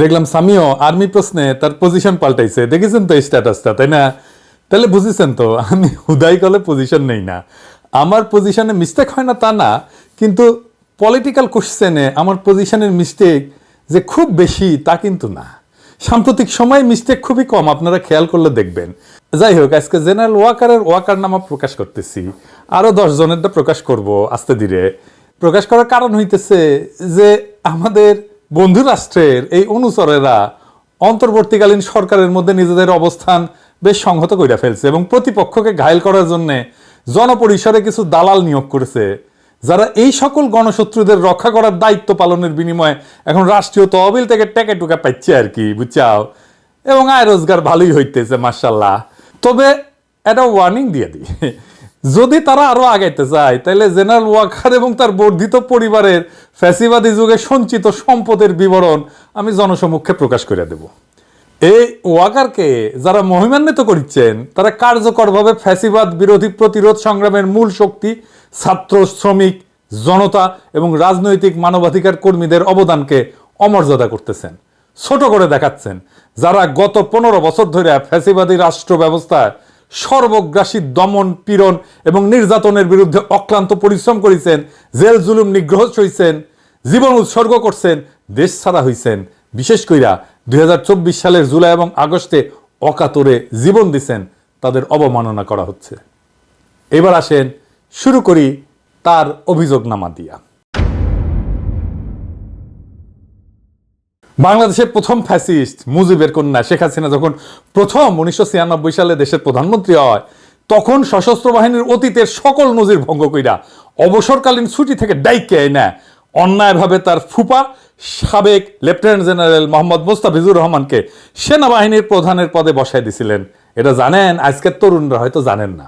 দেখলাম সামিও আর্মি প্রশ্নে তার পজিশন পাল্টাইছে। দেখেছেন তো স্ট্যাটাসটা তাই না? তাহলে বুঝেছেন তো, আমি হুদাই কলে পজিশন নেই না। আমার পজিশনে মিস্টেক হয় না তা না, কিন্তু পলিটিক্যাল কোশ্চেনে আমার পজিশনের মিস্টেক যে খুব বেশি তা কিন্তু না। সাম্প্রতিক সময় মিস্টেক খুবই কম, আপনারা খেয়াল করলে দেখবেন। যাই হোক, আজকে জেনারেল ওয়াকারের ওয়াকার নামা প্রকাশ করতেছি। আরও দশ জনেরটা প্রকাশ করব আস্তে ধীরে। প্রকাশ করার কারণ হইতেছে যে আমাদের বন্ধু রাষ্ট্রের এই অনুচরেরা অন্তর্বর্তীকালীন সরকারের মধ্যে নিজেদের অবস্থান বেশ সংহত কইরা ফেলছে এবং প্রতিপক্ষকে ঘায়ল করার জন্য জনপরিসরে কিছু দালাল নিয়োগ করেছে, যারা এই সকল গণশত্রুদের রক্ষা করার দায়িত্ব পালনের বিনিময়ে এখন রাষ্ট্রীয় তহবিল থেকে টেকে টুকা পাচ্ছে আর কি, বুঝছাও? এবং আয় রোজগার ভালোই হইতেছে মার্শাল্লাহ তবে একটা ওয়ার্নিং দিয়ে দিই, যদি তারা আরও আগাইতে চায় তাহলে জেনারেল ওয়াকার এবং তার বর্ধিত পরিবারের ফ্যাসিবাদী যুগে সঞ্চিত সম্পদের বিবরণ আমি জনসমক্ষে প্রকাশ করে দেব। এই ওয়াকারকে যারা মহিমান্বিত করছেন তারা কার্যকরভাবে ফ্যাসিবাদ বিরোধী প্রতিরোধ সংগ্রামের মূল শক্তি, ছাত্র, শ্রমিক, জনতা এবং রাজনৈতিক মানবাধিকার কর্মীদের অবদানকে অমর্যাদা করতেছেন। ছোট করে দেখাচ্ছেন, যারা গত পনেরো বছর ধরে ফ্যাসিবাদী রাষ্ট্র ব্যবস্থায় সর্বগ্রাসী দমন পীড়ন এবং নির্যাতনের বিরুদ্ধে অক্লান্ত পরিশ্রম করেছেন, জেল জুলুম নিগ্রহ সইছেন জীবন উৎসর্গ করছেন, দেশ ছাড়া হইছেন। বিশেষ কইরা দু হাজার চব্বিশ সালের জুলাই এবং আগস্টে অকাতরে জীবন দিছেন, তাদের অবমাননা করা হচ্ছে। এবার আসেন, শুরু করি তার অভিযোগনামা দিয়া। বাংলাদেশের প্রথম ফ্যাসিস্ট মুজিবের কন্যা শেখ হাসিনা যখন প্রথম উনিশশো ছিয়ানব্বই সালে দেশের প্রধানমন্ত্রী হয়, তখন সশস্ত্র বাহিনীর অতীতের সকল নজির ভঙ্গ কইরা অবসরকালীন ছুটি থেকে ডাইকে এনে অন্যায়ভাবে তার ফুপা সাবেক লেফটেন্যান্ট জেনারেল মোহাম্মদ মোস্তাফিজুর রহমানকে সেনাবাহিনীর প্রধানের পদে বসায় দিছিলেন। এটা জানেন? আজকের তরুণরা হয়তো জানেন না।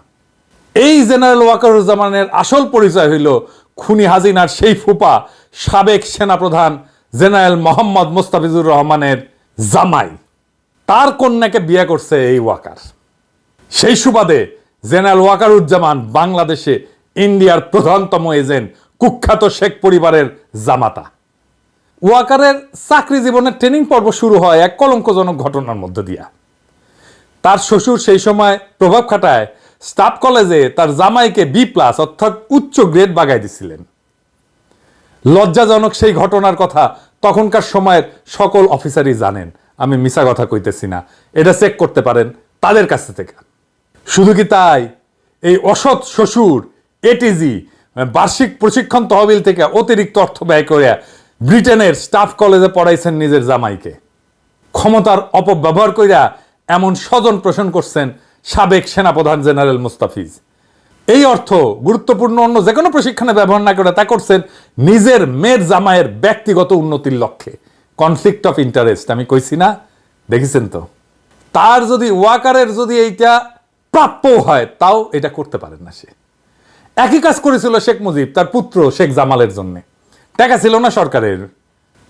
এই জেনারেল ওয়াকারুজ্জামানের আসল পরিচয় হইল খুনি হাজিনার সেই ফুপা সাবেক সেনাপ্রধান জেনারেল মোহাম্মদ মোস্তাফিজুর রহমানের জামাই। তার কন্যাকে বিয়ে করছে এই ওয়াকার। সেই সুবাদে জেনারেল ওয়াকারুজ্জামান বাংলাদেশে ইন্ডিয়ার প্রধানতম এজেন্ট, কুখ্যাত শেখ পরিবারের জামাতা। ওয়াকারের চাকরি জীবনের ট্রেনিং পর্ব শুরু হয় এক কলঙ্কজনক ঘটনার মধ্য দিয়া। তার শ্বশুর সেই সময় প্রভাব খাটায় স্টাফ কলেজে তার জামাইকে বি প্লাস অর্থাৎ উচ্চ গ্রেড বাগাই দিছিলেন। লজ্জাজনক সেই ঘটনার কথা তখনকার সময়ের সকল অফিসারই জানেন। আমি মিশা কথা কইতেছি না। এটা চেক করতে পারেন তাদের কাছ থেকে। শুধু কি তাই? এই অসৎ শ্বশুর এটিজি বার্ষিক প্রশিক্ষণ তহবিল থেকে অতিরিক্ত অর্থ ব্যয় করে ব্রিটেনের স্টাফ কলেজে পড়াইছেন নিজের জামাইকে। ক্ষমতার অপব্যবহার কইরা এমন স্বজন পোষণ করছেন সাবেক সেনাপ্রধান জেনারেল মুস্তাফিজ। এই অর্থ গুরুত্বপূর্ণ অন্য যে কোনো প্রশিক্ষণে ব্যবহার না করে তা করছেন নিজের মেয়ের জামাইয়ের ব্যক্তিগত উন্নতির লক্ষ্যে। কনফ্লিক্ট অফ ইন্টারেস্ট আমি কইছি না, দেখেছেন তো? তার যদি ওয়াকারের যদি এইটা প্রাপ্য হয়, তাও এটা করতে পারেন না সে। একই কাজ করেছিল শেখ মুজিব, তার পুত্র শেখ জামালের জন্য। টাকা ছিল না সরকারের।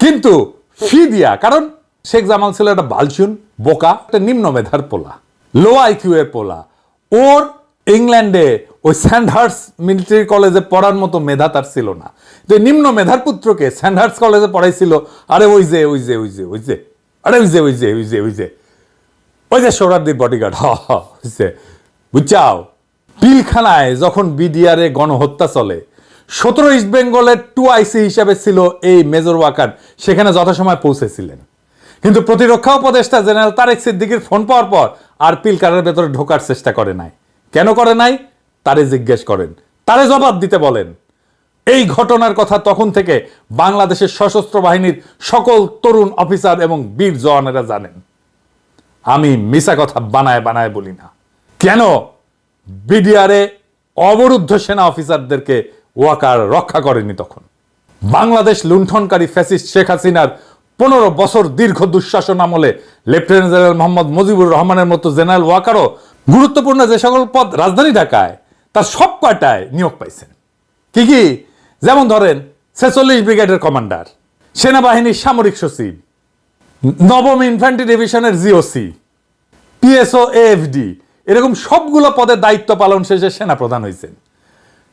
কিন্তু ফি দিয়া, কারণ শেখ জামাল ছিল একটা বালচুন বোকা, একটা নিম্ন মেধার পোলা লো আইকিউ এর পোলা। ওর ইংল্যান্ডে ওই স্যান্ডহার্স মিলিটারি কলেজে পড়ার মতো মেধা তার ছিল না। তো নিম্ন মেধার পুত্রকে স্যান্ডহার্স কলেজে পড়াইছিল, আরে ওই যে ওই যে ওই যে ওই যে, আরে ওই যে ওই যে ওই যে ওই যে ওই যে সৌরাদ্দির বডিগার্ড হ হইছে বুঝছাও? পিলখানায় যখন বিডিআরে গণহত্যা চলে, সতেরো ইস্ট বেঙ্গলের টু আইসি হিসাবে ছিল এই মেজর ওয়াকার, সেখানে যথাসময় পৌঁছেছিলেন। কিন্তু প্রতিরক্ষা উপদেষ্টা জেনারেল তারেক সিদ্দিকির ফোন পাওয়ার পর আর পিলকারের ভেতরে ঢোকার চেষ্টা করে নাই। কেন করে নাই? তারে জিজ্ঞেস করেন, তারে জবাব দিতে বলেন। এই ঘটনার কথা তখন থেকে বাংলাদেশের সশস্ত্র বাহিনীর সকল তরুণ অফিসার এবং বীর জওয়ানেরা জানেন। আমি মিশা কথা বানায় বানায় বলি না। কেন? বিডিআরে অবরুদ্ধ সেনা অফিসারদেরকে ওয়াকার রক্ষা করেনি তখন। বাংলাদেশ লুণ্ঠনকারী ফ্যাসিস্ট শেখ হাসিনার পনেরো বছর দীর্ঘ দুঃশাসন আমলে লেফটেন্যান্ট জেনারেল মোহাম্মদ মুজিবুর রহমানের মতো জেনারেল ওয়াকারও গুরুত্বপূর্ণ যে সকল পদ রাজধানী ঢাকায় তার সব কয়টায় নিয়োগ পাইছেন? কি কি? যেমন ধরেন, ছেচল্লিশ ব্রিগেডের কমান্ডার সেনাবাহিনীর সামরিক সচিব, নবম ইনফ্যান্ট্রি ডিভিশনের জিওসি, পিএসও, এএফডি, এরকম সবগুলো পদে দায়িত্ব পালন শেষে সেনাপ্রধান হয়েছেন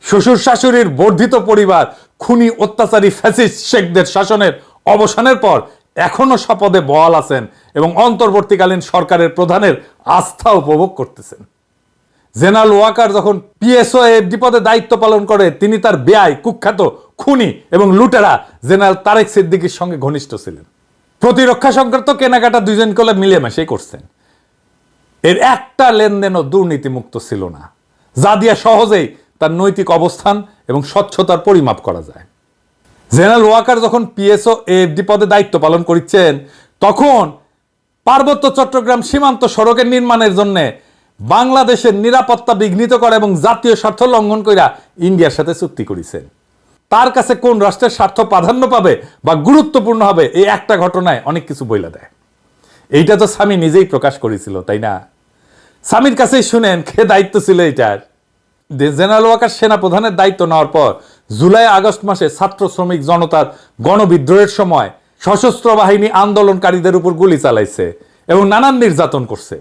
শ্বশুর শাশুড়ির বর্ধিত পরিবার, খুনি, অত্যাচারী, ফ্যাসিস্ট, শেখদের শাসনের অবসানের পর এখনও শপথে বহাল আছেন এবং অন্তর্বর্তীকালীন সরকারের প্রধানের আস্থা উপভোগ করতেছেন। জেনারেল ওয়াকার যখন পিএসও এফডি পদে দায়িত্ব পালন করে, তিনি তার ব্যয়, কুখ্যাত খুনি এবং লুটেরা জেনারেল তারেক সিদ্দিকির সঙ্গে ঘনিষ্ঠ ছিলেন। প্রতিরক্ষা সংক্রান্ত কেনাকাটা দুইজন কলে মিলেমিশেই করছেন। এর একটা লেনদেনও দুর্নীতিমুক্ত ছিল না। যা দিয়ে সহজেই তার নৈতিক অবস্থান এবং স্বচ্ছতার পরিমাপ করা যায়। জেনারেল ওয়াকার যখন পিএসও এফডি পদে দায়িত্ব পালন করছেন তখন পার্বত্য চট্টগ্রাম সীমান্ত সড়কের নির্মাণের জন্য বাংলাদেশের নিরাপত্তা বিঘ্নিত করা এবং জাতীয় স্বার্থ লঙ্ঘন কইরা ইন্ডিয়ার সাথে চুক্তি করেছেন। তার কাছে কোন রাষ্ট্রের স্বার্থ প্রাধান্য পাবে বা গুরুত্বপূর্ণ হবে, এই একটা ঘটনায় অনেক কিছু বইলা দেয়। এইটা তো স্বামী নিজেই প্রকাশ করেছিল, তাই না? স্বামীর কাছেই শুনেন, কে দায়িত্ব ছিল এটার জেনারেল ওয়াকার সেনা প্রধানের দায়িত্ব নেওয়ার পর জুলাই আগস্ট মাসে ছাত্র শ্রমিক জনতার গণবিদ্রোহের সময় সশস্ত্র বাহিনী আন্দোলনকারীদের উপর গুলি চালাইছে এবং নানান নির্যাতন করছে।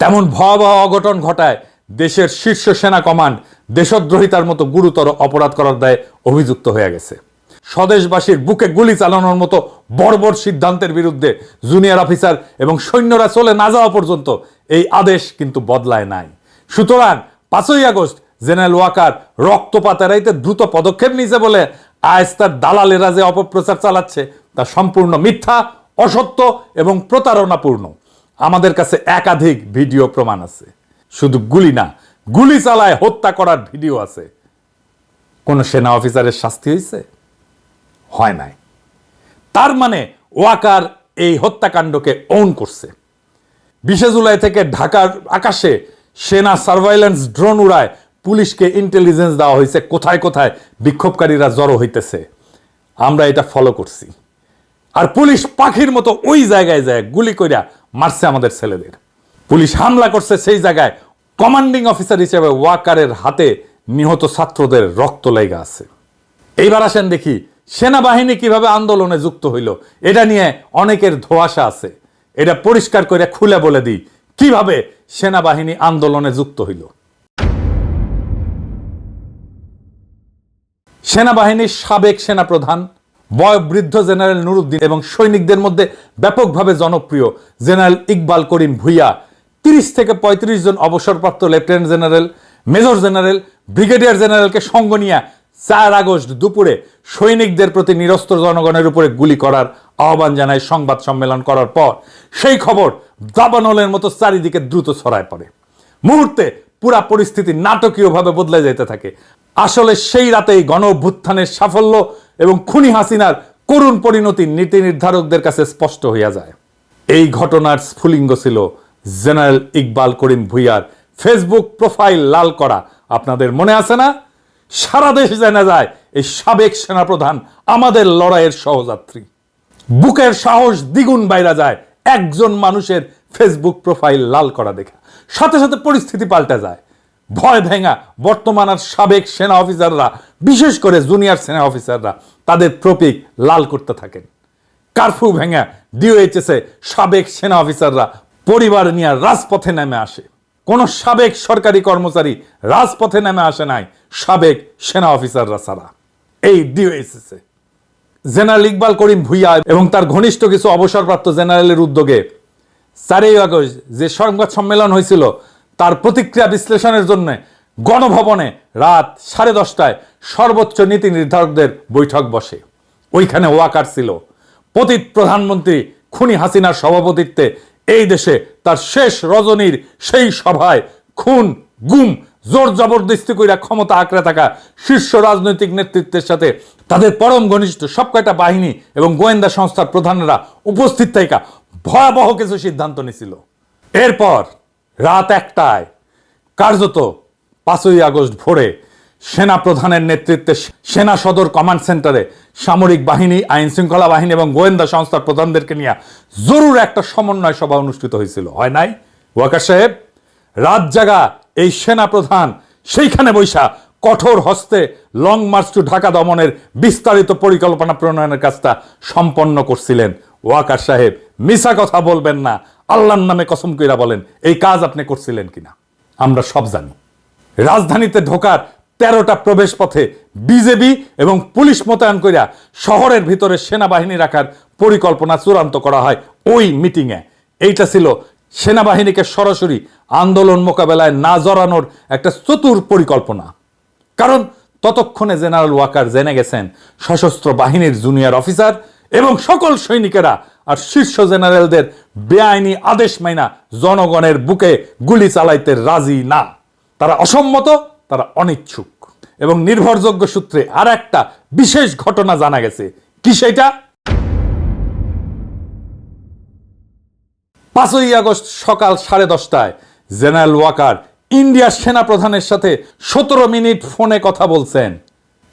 তেমন ভয়াবহ অঘটন ঘটায় দেশের শীর্ষ সেনা কমান্ড দেশদ্রোহিতার মতো গুরুতর অপরাধ করার দায়ে অভিযুক্ত হয়ে গেছে। স্বদেশবাসীর বুকে গুলি চালানোর মতো বর্বর সিদ্ধান্তের বিরুদ্ধে জুনিয়র অফিসার এবং সৈন্যরা চলে না যাওয়া পর্যন্ত এই আদেশ কিন্তু বদলায় নাই। সুতরাং পাঁচই আগস্ট জেনারেল ওয়াকার রক্তপাত এড়াইতে দ্রুত পদক্ষেপ নিয়েছে বলে আজ তার দালালেরা যে অপপ্রচার চালাচ্ছে তা সম্পূর্ণ মিথ্যা, অসত্য এবং প্রতারণাপূর্ণ। আমাদের কাছে একাধিক ভিডিও প্রমাণ আছে। শুধু গুলি না, গুলি চালায় হত্যা করার ভিডিও আছে। কোন সেনা অফিসারের শাস্তি হয়েছে? হয় নাই। তার মানে ওয়াকার এই হত্যাকাণ্ডকে ওন করছে। বিশে জুলাই থেকে ঢাকার আকাশে সেনা সার্ভাইলেন্স ড্রোন উড়ায় পুলিশকে ইন্টেলিজেন্স দেওয়া হয়েছে। কোথায় কোথায় বিক্ষোভকারীরা জড়ো হইতেছে? আমরা এটা ফলো করছি। আর পুলিশ পাখির মতো ওই জায়গায় যায়, গুলি কইরা মারছে আমাদের ছেলেদের। পুলিশ হামলা করছে সেই জায়গায় কমান্ডিং অফিসার হিসেবে ওয়াকারের হাতে নিহত ছাত্রদের রক্ত লেগে আছে। এইবার আসেন দেখি, সেনাবাহিনী কীভাবে আন্দোলনে যুক্ত হইল, এটা নিয়ে অনেকের ধোয়াশা আছে। এটা পরিষ্কার করে খুলে বলে দিই, কীভাবে সেনাবাহিনী আন্দোলনে যুক্ত হইল। সেনাবাহিনীর সাবেক সেনাপ্রধান বয়োবৃদ্ধ জেনারেল নুরুদ্দিন এবং সৈনিকদের মধ্যে ব্যাপকভাবে জনপ্রিয় জেনারেল ইকবাল করিম ভুইয়া। তিরিশ থেকে পঁয়ত্রিশ জন অবসরপ্রাপ্ত lieutenant general, major general, brigadier জেনারেলকে সঙ্গ নিয়ে চার আগস্ট দুপুরে সৈনিকদের প্রতি নিরস্ত্র জনগণের উপরে গুলি করার আহ্বান জানায় সংবাদ সম্মেলন করার পর। সেই খবর দাবানলের মতো চারিদিকে দ্রুত ছড়ায় পড়ে। মুহূর্তে পুরা পরিস্থিতি নাটকীয়ভাবে বদলে যেতে থাকে। আসলে সেই রাতেই গণ অভ্যুত্থানের সাফল্য এবং খুনি হাসিনার করুণ পরিণতি নীতি নির্ধারকদের কাছে স্পষ্ট হইয়া যায়। এই ঘটনার স্ফুলিঙ্গ ছিল জেনারেল ইকবাল করিম ভুইয়ার ফেসবুক প্রোফাইল লাল করা। আপনাদের মনে আছে না? সারা দেশ জানা যায় এই সাবেক সেনাপ্রধান আমাদের লড়াইয়ের সহযাত্রী। বুকের সাহস দ্বিগুণ বাইরা যায় একজন মানুষের ফেসবুক প্রোফাইল লাল করা দেখা। সাথে সাথে পরিস্থিতি পাল্টে যায়। ভয় ভেঙা বর্তমান আর সাবেক সেনা অফিসাররা বিশেষ করে জুনিয়র সেনা অফিসাররা তাদের প্রতীক লাল করতে থাকেন। কারফিউ ভেঙা ডিওএইচএসে সাবেক সেনা অফিসাররা পরিবার নিয়ে রাজপথে নেমে আসে। কোন সাবেক সরকারি কর্মচারী রাজপথে নেমে আসে নাই সাবেক সেনা অফিসাররা ছাড়া। এই ডিওএইচএসে জেনারেল ইকবাল করিম ভুইয়া এবং তার ঘনিষ্ঠ কিছু অবসরপ্রাপ্ত জেনারেলের উদ্যোগে চারই আগস্ট যে সংবাদ সম্মেলন হয়েছিল, তার প্রতিক্রিয়া বিশ্লেষণের জন্য গণভবনে রাত সাড়ে দশটায় সর্বোচ্চ নীতি নির্ধারকদের বৈঠক বসে। ওইখানে ওয়াকার ছিল। পতিত প্রধানমন্ত্রী খুনি হাসিনার সভাপতিত্বে এই দেশে তার শেষ রজনীর সেই সভায় খুন, গুম, জোর জবরদস্তি কইরা ক্ষমতা আঁকড়ে থাকা শীর্ষ রাজনৈতিক নেতৃত্বের সাথে তাদের পরম ঘনিষ্ঠ সব কয়টা বাহিনী এবং গোয়েন্দা সংস্থার প্রধানরা উপস্থিত থাকা ভয়াবহ কিছু সিদ্ধান্ত নিছিল। এরপর রাত একটায় কার্যত পাঁচই আগস্ট ভোরে সেনা প্রধানের নেতৃত্বে সেনা সদর কমান্ড সেন্টারে সামরিক বাহিনী আইন শৃঙ্খলা বাহিনী এবং গোয়েন্দা সংস্থার প্রধানদেরকে নিয়ে জরুর একটা সমন্বয় সভা অনুষ্ঠিত হয়েছিল। হয় নাই? ওয়াকার সাহেব, রাত জাগা এই সেনা প্রধান সেইখানে বৈশা কঠোর হস্তে লং মার্চ টু ঢাকা দমনের বিস্তারিত পরিকল্পনা প্রণয়নের কাজটা সম্পন্ন করছিলেন। ওয়াকার সাহেব মিশা কথা বলবেন না। আল্লাহর নামে কসম কইরা বলেন, এই কাজ আপনি করছিলেন কিনা? আমরা সব জানি। রাজধানীতে ঢোকার তেরোটা প্রবেশ পথে বিজেপি এবং পুলিশ মোতায়েন করিয়া শহরের ভিতরে সেনাবাহিনী রাখার পরিকল্পনা চূড়ান্ত করা হয় ওই মিটিংয়ে। এইটা ছিল সেনাবাহিনীকে সরাসরি আন্দোলন মোকাবেলায় না জড়ানোর একটা চতুর পরিকল্পনা। কারণ ততক্ষণে জেনারেল ওয়াকার জেনে গেছেন, সশস্ত্র বাহিনীর জুনিয়র অফিসার এবং সকল সৈনিকেরা আর শীর্ষ জেনারেলদের বেআইনি আদেশ মাইনা জনগণের বুকে গুলি চালাইতে রাজি না। তারা অসম্মত, তারা অনিচ্ছুক। এবং নির্ভরযোগ্য সূত্রে আর একটা বিশেষ ঘটনা জানা গেছে। কি সেটা? পাঁচই আগস্ট সকাল সাড়ে দশটায় জেনারেল ওয়াকার ইন্ডিয়ার সেনাপ্রধানের সাথে সতেরো মিনিট ফোনে কথা বলছেন।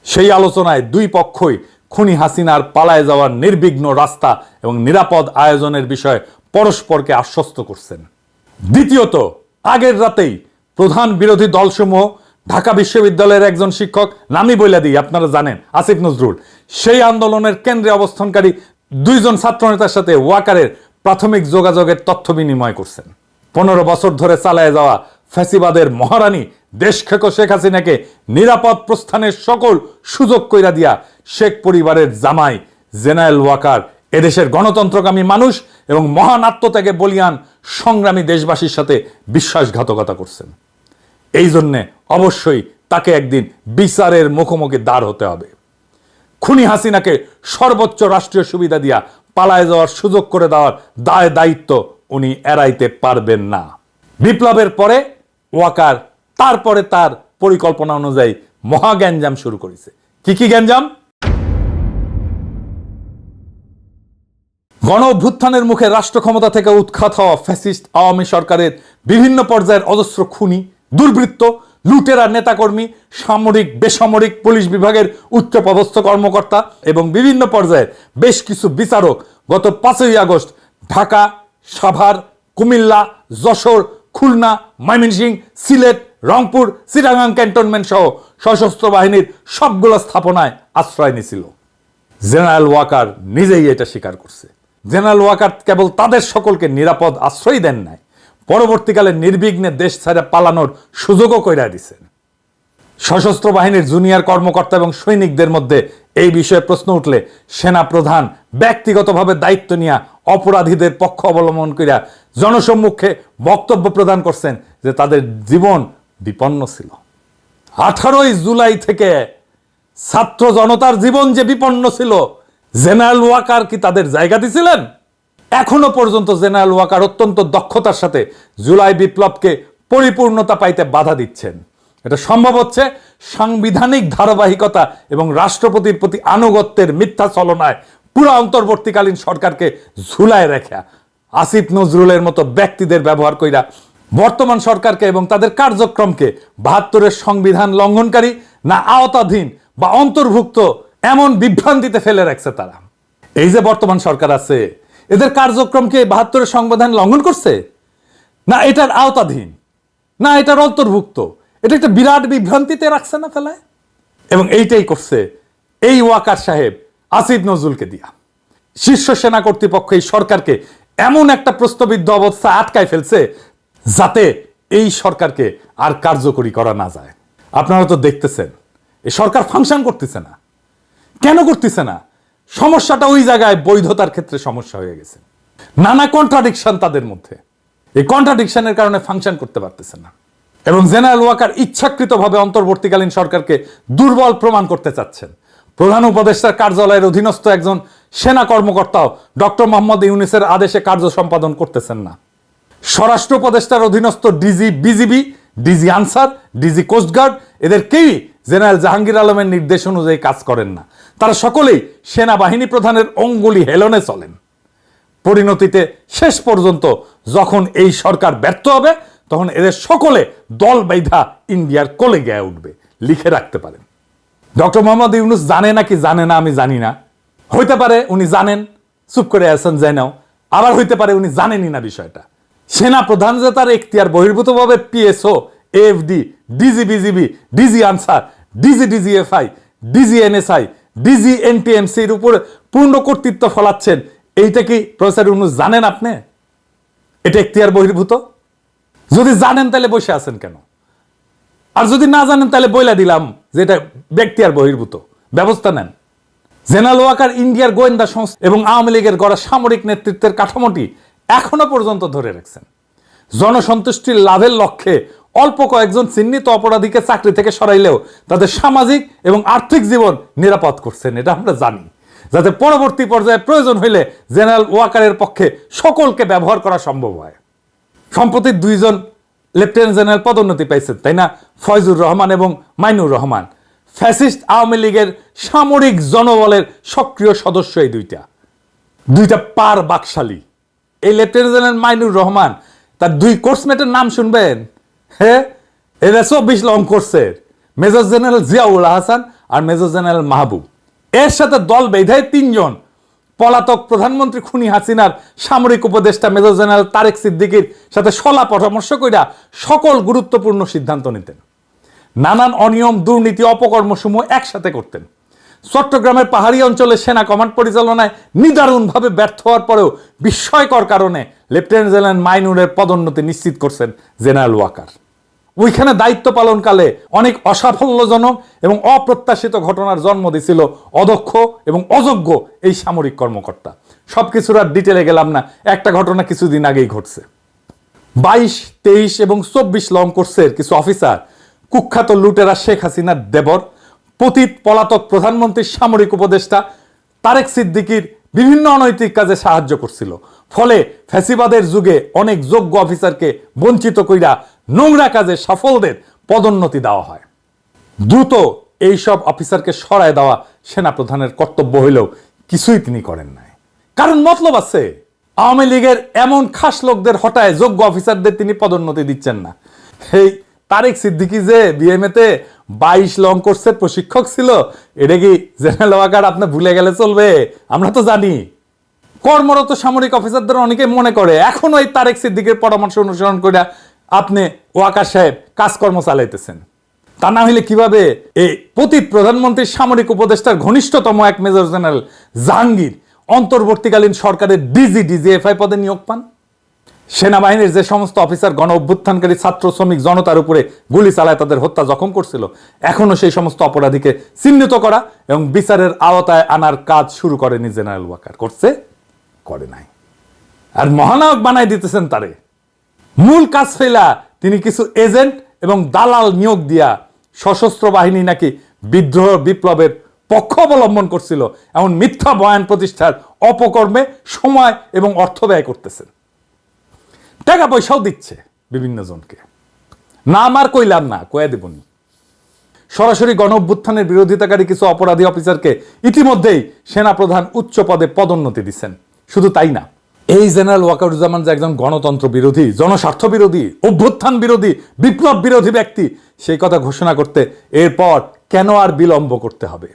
সেই আলোচনায় দুই পক্ষই খুনি হাসিনার পালায় যাওয়ার নির্বিঘ্ন রাস্তা এবং নিরাপদ আয়োজনের বিষয়ে পরস্পরকে আশ্বস্ত করছেন। দ্বিতীয়ত, আগের রাতেই বিরোধী দলসমূহ ঢাকা বিশ্ববিদ্যালয়ের একজন শিক্ষক নামি বইলা দিই, আপনারা জানেন, আসিফ নজরুল। সেই আন্দোলনের কেন্দ্রে অবস্থানকারী দুইজন ছাত্রনেতার সাথে ওয়াকারের প্রাথমিক যোগাযোগের তথ্য বিনিময় করছেন। পনেরো বছর ধরে চালায় যাওয়া ফ্যাসিবাদের মহারানী দেশ খেকো শেখ হাসিনাকে নিরাপদ প্রস্থানের সকল সুযোগ কইরা দিয়া শেখ পরিবারের জামাই জেনারেল ওয়াকার এদেশের গণতন্ত্রকামী মানুষ এবং মহান আত্মত্যাগে বলিয়ান সংগ্রামী দেশবাসীর সাথে বিশ্বাসঘাতকতা করছেন। এই জন্যে অবশ্যই তাকে একদিন বিচারের মুখোমুখি দাঁড় হতে হবে। খুনি হাসিনাকে সর্বোচ্চ রাষ্ট্রীয় সুবিধা দিয়া পালায় যাওয়ার সুযোগ করে দেওয়ার দায় দায়িত্ব উনি এড়াইতে পারবেন না। বিপ্লবের পরে ওয়াকার তারপরে তার পরিকল্পনা অনুযায়ী মহা গ্যাঞ্জাম শুরু করেছে। কি কি গ্যাঞ্জাম? গণ অভ্যুত্থানের মুখে রাষ্ট্র ক্ষমতা থেকে উৎখাত হওয়া ফ্যাসিস্ট আওয়ামী সরকারের বিভিন্ন পর্যায়ের অজস্র খুনি দুর্বৃত্ত, লুটেরা নেতাকর্মী, সামরিক, বেসামরিক পুলিশ বিভাগের উচ্চপদস্থ কর্মকর্তা এবং বিভিন্ন পর্যায়ের বেশ কিছু বিচারক গত পাঁচই আগস্ট ঢাকা, সাভার, কুমিল্লা, যশোর, খুলনা, ময়মনসিংহ, সিলেট, রংপুর, চিটাগাং ক্যান্টনমেন্ট সহ সশস্ত্র বাহিনীর সবগুলো স্থাপনায় আশ্রয় নিয়েছিল। জেনারেল ওয়াকার নিজেই এটা স্বীকার করছে। জেনারেল ওয়াকার কেবল তাদের সকলকে নিরাপদ আশ্রয় দেন নাই পরবর্তীকালে নির্বিঘ্নে দেশ ছেড়ে পালানোর সুযোগও কইরা দিছেন। সশস্ত্র বাহিনীর জুনিয়র কর্মকর্তা এবং সৈনিকদের মধ্যে এই বিষয়ে প্রশ্ন উঠলে সেনা প্রধান ব্যক্তিগতভাবে দায়িত্ব নিয়ে অপরাধীদের পক্ষ অবলম্বন করিয়া জনসম্মুখে বক্তব্য প্রদান করছেন যে তাদের জীবন বিপন্ন ছিল। আঠারোই জুলাই থেকে ছাত্র জনতার জীবন যে বিপন্ন ছিল, জেনারেল ওয়াকার কি তাদের জায়গা দিছিলেন? এখনও পর্যন্ত জেনারেল ওয়াকার অত্যন্ত দক্ষতার সাথে জুলাই বিপ্লবকে পরিপূর্ণতা পাইতে বাধা দিচ্ছেন। এটা সম্ভব হচ্ছে সাংবিধানিক ধারাবাহিকতা এবং রাষ্ট্রপতির প্রতি আনুগত্যের মিথ্যা চলনায় পুরো অন্তর্বর্তীকালীন সরকারকে ঝুলায় রেখা। আসিফ নজরুলের মতো ব্যক্তিদের ব্যবহার কইরা বর্তমান সরকারকে এবং তাদের কার্যক্রমকে বাহাত্তরের সংবিধান লঙ্ঘনকারী না আওতাধীন বা অন্তর্ভুক্ত এমন বিভ্রান্তিতে ফেলে রাখছে তারা। এই যে বর্তমান সরকার আছে এদের কার্যক্রমকে বাহাত্তরের সংবিধান লঙ্ঘন করছে? না, এটার আওতাধীন। না, এটার অন্তর্ভুক্ত। এটা একটা বিরাট বিভ্রান্তিতে রাখছে না ফেলায়? এবং এইটাই করছে এই ওয়াকার সাহেব আসিফ নজরুলকে দিয়া। শীর্ষ সেনা কর্তৃপক্ষ এই সরকারকে এমন একটা প্রস্তবিদ্ধ অবস্থা আটকায় ফেলছে যাতে এই সরকারকে আর কার্যকরী করা না যায়। আপনারা তো দেখতেছেন এই সরকার ফাংশন করতেছে না। কেন করতেছে না? সমস্যাটা ওই জায়গায় বৈধতার ক্ষেত্রে সমস্যা হয়ে গেছে। নানা কন্ট্রাডিকশন তাদের মধ্যে। এই কন্ট্রাডিকশনের কারণে ফাংশন করতে পারতেছে না। এবং জেনারেল ওয়াকার ইচ্ছাকৃতভাবে অন্তর্বর্তীকালীন সরকারকে দুর্বল প্রমাণ করতে চাচ্ছেন। প্রধান উপদেষ্টার কার্যালয়ের অধীনস্থ একজন সেনা কর্মকর্তাও ডক্টর মোহাম্মদ ইউনিসের আদেশে কার্য সম্পাদন করতেছেন না। স্বরাষ্ট্র উপদেষ্টার অধীনস্থ DG BGB, DG Ansar, DG coast guard এদের কেউই জেনারেল জাহাঙ্গীর আলমের নির্দেশ অনুযায়ী কাজ করেন না। তারা সকলেই সেনাবাহিনী প্রধানের অঙ্গুলি হেলনে চলেন। পরিণতিতে শেষ পর্যন্ত যখন এই সরকার ব্যর্থ হবে, তখন এদের সকলে দল বাইধা ইন্ডিয়ার কোলে গিয়ে উঠবে, লিখে রাখতে পারেন। ডক্টর মোহাম্মদ ইউনুস জানে নাকি জানে না আমি জানি না। হইতে পারে উনি জানেন, চুপ করে আছেন জেনেও আবার হইতে পারে উনি জানেনই না বিষয়টা। সেনা প্রধান যে তার এখতিয়ার বহির্ভূতভাবে PSO FD DG BGB DG Ansar, DG DGFI, DG NSI DG এনটিএমসির উপরে পূর্ণ কর্তৃত্ব ফলাচ্ছেন। এইটা কি প্রফেসর ইউনুস জানেন আপনি? এটা এখতিয়ার বহির্ভূত? যদি জানেন তাহলে বসে আছেন কেন? আর যদি না জানেন তাহলে বইলা দিলাম যে এটা ব্যক্তি আর বহির্ভূত। ব্যবস্থা নেন। জেনারেল ওয়াকার ইন্ডিয়ার গোয়েন্দা সংস্থা এবং আওয়ামী লীগের গড়া সামরিক নেতৃত্বের কাঠামোটি এখনও পর্যন্ত ধরে রাখছেন। জনসন্তুষ্টির লাভের লক্ষ্যে অল্প কয়েকজন চিহ্নিত অপরাধীকে চাকরি থেকে সরাইলেও তাদের সামাজিক এবং আর্থিক জীবন নিরাপদ করছেন, এটা আমরা জানি। যাতে পরবর্তী পর্যায়ে প্রয়োজন হইলে জেনারেল ওয়াকারের পক্ষে সকলকে ব্যবহার করা সম্ভব হয়। সম্প্রতি দুইজন লেফটেন্যান্ট জেনারেল পদোন্নতি পাইছেন, তাই না? ফয়জুর রহমান এবং মাইনুর রহমান। ফ্যাসিস্ট আওয়ামী লীগের সামরিক জনবলের সক্রিয় সদস্য এই দুইটা। দুইটা পার বাকশালী। এই লেফটেন্যান্ট জেনারেল মাইনুর রহমান, তার দুই কোর্সমেটের নাম শুনবেন? হ্যাঁ? এরা চব্বিশ লং কোর্সের মেজর জেনারেল জিয়াউল হাসান আর মেজর জেনারেল মাহবুব। এর সাথে দল বেঁধায় তিনজন। পলাতক প্রধানমন্ত্রী খুনি হাসিনার সামরিক উপদেষ্টা মেজর জেনারেল তারেক সিদ্দিকির সাথে সলা পরামর্শ কইরা সকল গুরুত্বপূর্ণ সিদ্ধান্ত নিতেন। নানান অনিয়ম, দুর্নীতি, অপকর্মসমূহ একসাথে করতেন। চট্টগ্রামের পাহাড়ি অঞ্চলে সেনা কমান্ড পরিচালনায় নিদারুণভাবে ব্যর্থ হওয়ার পরেও বিস্ময়কর কারণে লেফটেন্যান্ট জেনারেল মাইনুরের পদোন্নতি নিশ্চিত করছেন জেনারেল ওয়াকার। ওইখানে দায়িত্ব পালনকালে অনেক অসাফল্যজনক এবং অপ্রত্যাশিত ঘটনার জন্ম দিছিল অদক্ষ এবং অযোগ্য এই সামরিক কর্মকর্তা। সব কিছুর আর ডিটেলে গেলাম না, একটা ঘটনা কিছুদিন আগেই ঘটছে। বাইশ, তেইশ এবং চব্বিশ লং কোর্সের কিছু অফিসার কুখ্যাত লুটেরা শেখ হাসিনার দেবর, পতিত পলাতক প্রধানমন্ত্রীর সামরিক উপদেষ্টা তারেক সিদ্দিকির বিভিন্ন অনৈতিক কাজে সাহায্য করছিল। ফলে ফ্যাসিবাদের যুগে অনেক যোগ্য অফিসারকে বঞ্চিত কইরা নোংরা কাজে সফলদের পদোন্নতি দেওয়া হয়। দ্রুত এইসব অফিসারকে সরায় দেওয়া সেনাপ্রধানের কর্তব্য হইলেও কিছুই তিনি করেন নাই। কারণ মতলব আছে, আওয়ামী লীগের এমন খাস লোকদের হটায় যোগ্য অফিসারদের তিনি পদোন্নতি দিচ্ছেন না। এই তারেক সিদ্দিকি যে বিএমএতে বাইশ লং কোর্সের প্রশিক্ষক ছিল, এটা কি জেনারেল ওয়াকার আপনি ভুলে গেলে চলবে? আমরা তো জানি। কর্মরত সামরিক অফিসারদের অনেকে মনে করে, এখনও এই তারেক সিদ্দিকের পরামর্শ অনুসরণ করে আপনি ওয়াকার সাহেব কাজকর্ম চালাইতেছেন। তা না হইলে কীভাবে এই পতিত প্রধানমন্ত্রীর সামরিক উপদেষ্টার ঘনিষ্ঠতম এক মেজর জেনারেল জাহাঙ্গীর অন্তর্বর্তীকালীন সরকারের ডিজি ডিজিএফআই পদে নিয়োগ পান? সেনাবাহিনীর যে সমস্ত অফিসার গণ অভ্যুত্থানকারী ছাত্র শ্রমিক জনতার উপরে গুলি চালায় তাদের হত্যা জখম করছিল, এখনও সেই সমস্ত অপরাধীকে চিহ্নিত করা এবং বিচারের আওতায় আনার কাজ শুরু করেনি জেনারেল ওয়াকার, করছে, করে নাই। আর মহানায়ক বানাই দিতেছেন তারে। মূল কাজ ফেলা তিনি কিছু এজেন্ট এবং দালাল নিয়োগ দিয়া সশস্ত্র বাহিনী নাকি বিদ্রোহ বিপ্লবের পক্ষ অবলম্বন করছিল এমন মিথ্যা বয়ান প্রতিষ্ঠার অপকর্মে সময় এবং অর্থ ব্যয় করতেছেন। টাকা পয়সাও দিচ্ছে বিভিন্ন জনকে। না আমার কইলাম না কয়ে দেবনি। সরাসরি গণ অভ্যুত্থানের বিরোধিতাকারী কিছু অপরাধী অফিসারকে ইতিমধ্যেই সেনাপ্রধান উচ্চ পদে পদোন্নতি দিচ্ছেন শুধু তাই না এই জেনারেল ওয়াকারুজ্জামান যে একজন গণতন্ত্র বিরোধী, জনস্বার্থ বিরোধী, অভ্যুত্থান বিরোধী, বিপ্লব বিরোধী ব্যক্তি, সেই কথা ঘোষণা করতে এরপর কেন আর বিলম্ব করতে হবে?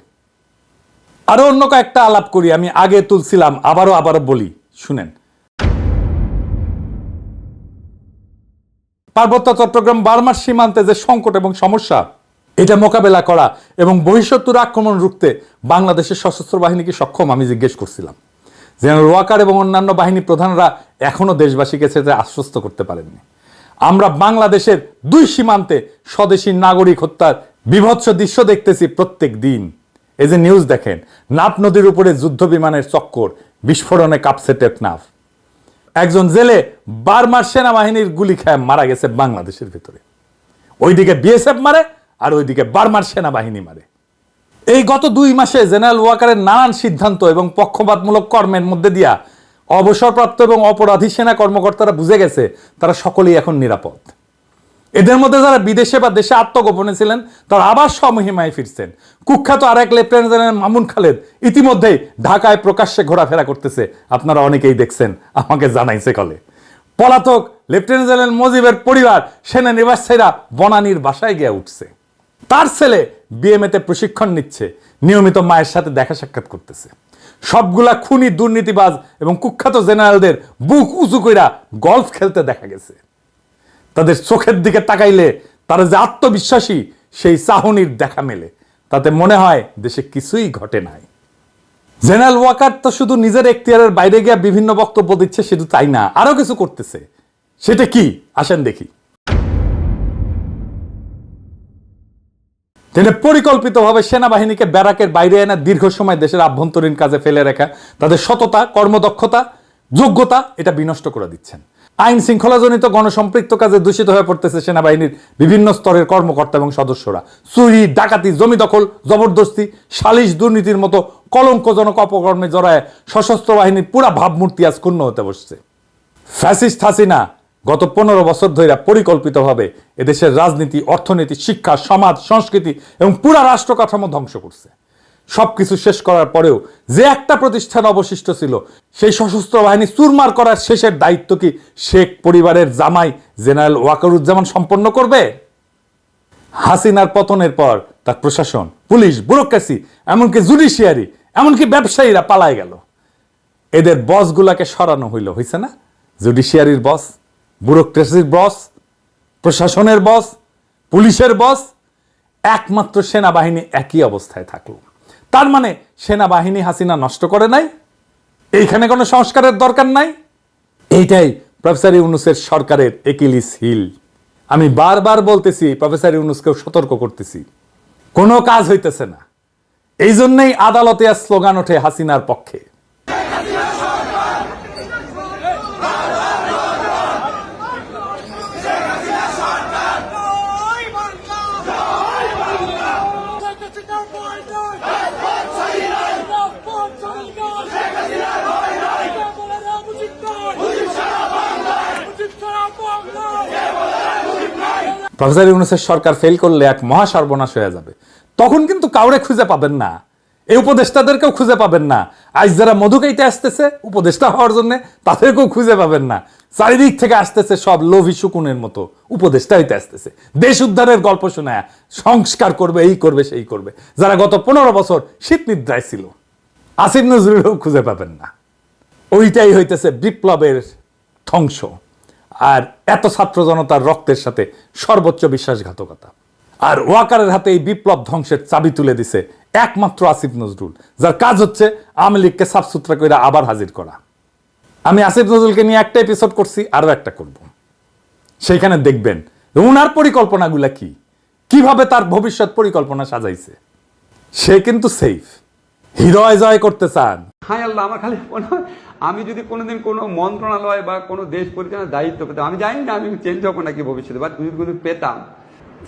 আরও অন্য কয়েকটা আলাপ করি, আমি আগে তুলছিলাম, আবারও আবারও বলি, শুনেন। পার্বত্য চট্টগ্রাম বার্মার সীমান্তে যে সংকট এবং সমস্যা, এটা মোকাবেলা করা এবং বহিঃশত্রুর আক্রমণ রুখতে বাংলাদেশের সশস্ত্র বাহিনী কি সক্ষম আমি জিজ্ঞেস করছিলাম। জেনারেল ওয়াকার এবং অন্যান্য বাহিনী প্রধানরা এখনও দেশবাসীকে সেটা আশ্বস্ত করতে পারেননি। আমরা বাংলাদেশের দুই সীমান্তে স্বদেশী নাগরিক হত্যার বিভৎস দৃশ্য দেখতেছি প্রত্যেক দিন। এই যে নিউজ দেখেন, নাপ নদীর উপরে যুদ্ধ বিমানের চক্কর, বিস্ফোরণে কাঁপছে টেকনাফ। একজন জেলে বার্মার সেনাবাহিনীর গুলি খায় মারা গেছে বাংলাদেশের ভিতরে। ওইদিকে বিএসএফ মারে আর ওইদিকে বার্মার সেনাবাহিনী মারে। এই গত দুই মাসে জেনারেল ওয়াকারের নানান সিদ্ধান্ত এবং পক্ষপাতমূলক কর্মের মধ্যে দিয়া অবসরপ্রাপ্ত এবং অপরাধী সেনা কর্মকর্তারা বুঝে গেছে তারা সকলেই এখন নিরাপদ। এদের মধ্যে যারা বিদেশে বা দেশে আত্মগোপনে ছিলেন, তারা আবার স্বমহিমায় ফিরছেন। কুখ্যাত আরেক লেফটেন্যান্ট জেনারেল মামুন খালেদ ইতিমধ্যেই ঢাকায় প্রকাশ্যে ঘোরাফেরা করতেছে। আপনারা অনেকেই দেখছেন, আমাকে জানাইছে কলে। পলাতক লেফটেন্যান্ট জেনারেল মজিবের পরিবার সেনা নিবাসীরা বনানীর বাসায় গিয়ে উঠছে। তার ছেলে বিএমএতে প্রশিক্ষণ নিচ্ছে, নিয়মিত মায়ের সাথে দেখা সাক্ষাৎ করতেছে। সবগুলা খুনি, দুর্নীতিবাজ এবং কুখ্যাত জেনারেলদের বুক উঁচু কইরা গলফ খেলতে দেখা গেছে। তাদের চোখের দিকে তাকাইলে তারা যে আত্মবিশ্বাসী, সেই চাহনির দেখা মেলে। তাতে মনে হয় দেশে কিছুই ঘটে নাই। জেনারেল ওয়াকার তো শুধু নিজের এখতিয়ারের বাইরে গিয়ে বিভিন্ন বক্তব্য দিচ্ছে শুধু তাই না? আরও কিছু করতেছে। সেটা কি? আসেন দেখি। তিনি পরিকল্পিতভাবে সেনাবাহিনীকে ব্যারাকের বাইরে এনে দীর্ঘ সময় দেশের আভ্যন্তরীণ কাজে ফেলে রাখা, তাদের সততা, কর্মদক্ষতা, যোগ্যতা, এটা বিনষ্ট করে দিচ্ছেন। আইন শৃঙ্খলাজনিত গণসম্পৃক্ত কাজে দূষিত হয়ে পড়তেছে সেনাবাহিনীর বিভিন্ন স্তরের কর্মকর্তা এবং সদস্যরা। চুরি, ডাকাতি, জমি দখল, জবরদস্তি, সালিশ দুর্নীতির মতো কলঙ্কজনক অপকর্মে জড়ায় সশস্ত্র বাহিনীর পুরা ভাবমূর্তি আজ ক্ষুণ্ণ হতে বসছে। ফ্যাসিস্ট হাসিনা গত পনেরো বছর ধরে পরিকল্পিতভাবে এদেশের রাজনীতি, অর্থনীতি, শিক্ষা, সমাজ, সংস্কৃতি এবং পুরা রাষ্ট্র কাঠামো ধ্বংস করছে। সবকিছু শেষ করার পরেও যে একটা প্রতিষ্ঠান অবশিষ্ট ছিল, সেই সশস্ত্র বাহিনী চুরমার করার শেষের দায়িত্ব কি শেখ পরিবারের জামাই জেনারেল ওয়াকারুজ্জামান সম্পন্ন করবে? হাসিনার পতনের পর তার প্রশাসন, পুলিশ, ব্যুরোক্রেসি, এমনকি জুডিশিয়ারি, এমনকি ব্যবসায়ীরা পালায় গেল। এদের বসগুলাকে সরানো হইল, হইছে না? জুডিশিয়ারির বস ব্যুরোক্রেসির বস, প্রশাসনের বস, পুলিশের বস, একমাত্র সেনাবাহিনী একই অবস্থায় থাকল। তার মানে সেনাবাহিনী হাসিনা নষ্ট করে নাই, এইখানে কোনো সংস্কারের দরকার নাই? এইটাই প্রফেসর ইউনুসের সরকারের একিলিস হিল। আমি বারবার বলতেছি, প্রফেসর ইউনুসকেও সতর্ক করতেছি, কোনো কাজ হইতেছে না। এই জন্যই আদালতে স্লোগান ওঠে হাসিনার পক্ষে জয় বাংলা জয় বাংলা শেখ হাসিনা নয় নয় রাজপথ সরকার শেখ হাসিনা নয় নয় কে বলে রে মুজিব নয় মুজিব সারা বাংলায় মুজিব সারা বাংলায় কে বলে রে মুজিব নয় প্রফেসর ইউনুসের সরকার ফেল করলে এক মহা সর্বনাশ হয়ে যাবে। তখন কিন্তু কাউরে খুঁজে পাবেন না। এই উপদেষ্টাদেরকেও খুঁজে পাবেন না। আজ যারা মধু খাইতে আসতেছে, উপদেষ্টা হওয়ার জন্য তাদেরকেও খুঁজে পাবেন না। চারিদিক থেকে আসতেছে সব লোভী শুকুনের মতো উপদেষ্টা হইতে আসতেছে। দেশ উদ্ধারের গল্প শোনায় সংস্কার করবে, এই করবে, সেই করবে। যারা গত পনেরো বছর শীত নিদ্রায় ছিল, আসিফ নজরুলও খুঁজে পাবেন না। ওইটাই হইতেছে বিপ্লবের ধ্বংস। আর এত ছাত্র জনতার রক্তের সাথে সর্বোচ্চ বিশ্বাসঘাতকতা। আর ওয়াকারের হাতে এই বিপ্লব ধ্বংসের চাবি তুলে দিছে একমাত্র আসিফ নজরুল, যার কাজ হচ্ছে আওয়ামী লীগকে সাফসুতরা করে আবার হাজির করা। আমি আসিফ নজরুলকে নিয়ে একটা এপিসোড করছি, আরও একটা করব। সেইখানে দেখবেন উনার পরিকল্পনাগুলা কি? কীভাবে তার ভবিষ্যৎ পরিকল্পনা সাজাইছে? সে কিন্তু সেফ হৃদয় জয় করতে চান। হায় আল্লাহ আমার খালি মনে হয় আমি যদি কোনোদিন কোনো মন্ত্রণালয় বা কোনো দেশ পরিচালনার দায়িত্ব পেতাম আমি জানি না আমি চেঞ্জ হব নাকি ভবিষ্যতে বা যদি কোনো পেতাম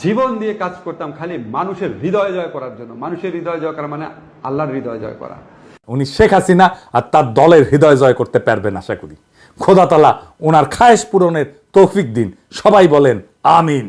জীবন দিয়ে কাজ করতাম খালি মানুষের হৃদয় জয় করার জন্য। মানুষের হৃদয় জয় করা মানে আল্লাহর হৃদয় জয় করা। উনি শেখ হাসিনা আর তার দলের হৃদয় জয় করতে পারবেন আশা করি। খোদাতলা ওনার খায়েশ পূরণের তৌফিক দিন। সবাই বলেন আমিন।